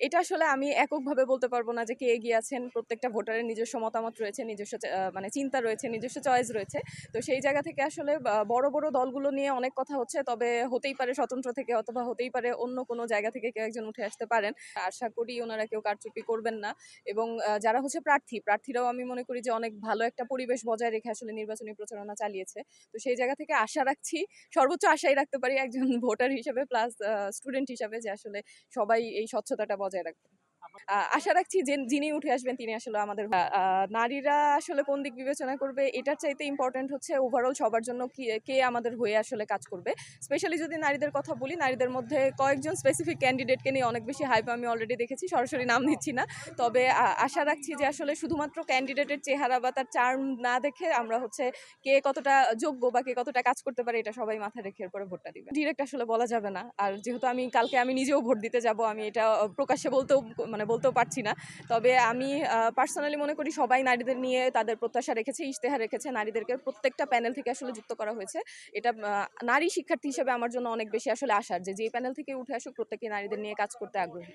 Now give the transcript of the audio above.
এটা আসলে আমি এককভাবে বলতে পারব না যে কে এগিয়ে আছেন। প্রত্যেকটা ভোটারের নিজস্ব মতামত রয়েছে, নিজস্ব মানে চিন্তা রয়েছে, নিজস্ব চয়েস রয়েছে। তো সেই জায়গা থেকে আসলে বড় বড় দলগুলো নিয়ে অনেক কথা হচ্ছে, তবে হতেই পারে স্বতন্ত্র থেকে অথবা হতেই পারে অন্য কোনো জায়গা থেকে কেউ একজন উঠে আসতে পারেন। আশা করি ওনারা কেউ কারচুপি করবেন না। এবং যারা হচ্ছে প্রার্থী, প্রার্থীরাও আমি মনে করি যে অনেক ভালো একটা পরিবেশ বজায় রেখে আসলে নির্বাচনী প্রচারণা চালিয়েছে। তো সেই জায়গা থেকে আশা রাখছি, সর্বোচ্চ আশাই রাখতে পারি একজন ভোটার হিসেবে প্লাস স্টুডেন্ট হিসাবে যে আসলে সবাই এই স্বচ্ছতাটা बजाय रखते আশা রাখছি যে যিনি উঠে আসবেন তিনি আসলে আমাদের নারীরা আসলে কোন দিক বিবেচনা করবে এটার চাইতে ইম্পর্টেন্ট হচ্ছে ওভারঅল সবার জন্য কি আমাদের হয়ে আসলে কাজ করবে। স্পেশালি যদি নারীদের কথা বলি, নারীদের মধ্যে কয়েকজন স্পেসিফিক ক্যান্ডিডেটকে নিয়ে অনেক বেশি হাইপ আমি অলরেডি দেখেছি, সরাসরি নাম দিচ্ছি না। তবে আশা রাখছি যে আসলে শুধুমাত্র ক্যান্ডিডেটের চেহারা বা তার চার্ম না দেখে আমরা হচ্ছে কে কতটা যোগ্য বা কে কতটা কাজ করতে পারে এটা সবাই মাথায় রেখে এরপরে ভোটটা দিবে। ডিরেক্ট আসলে বলা যাবে না। আর যেহেতু আমি, কালকে আমি নিজেও ভোট দিতে যাব, আমি এটা প্রকাশ্যে বলতেও মানে বলতেও পারছি না। তবে আমি পার্সোনালি মনে করি সবাই নারীদের নিয়ে তাদের প্রত্যাশা রেখেছে, ইশতেহার রেখেছে। নারীদেরকে প্রত্যেকটা প্যানেল থেকে আসলে যুক্ত করা হয়েছে। এটা নারী শিক্ষার্থী হিসেবে আমার জন্য অনেক বেশি আসলে আশার যে যে প্যানেল থেকে উঠে আসুক প্রত্যেকে নারীদের নিয়ে কাজ করতে আগ্রহী।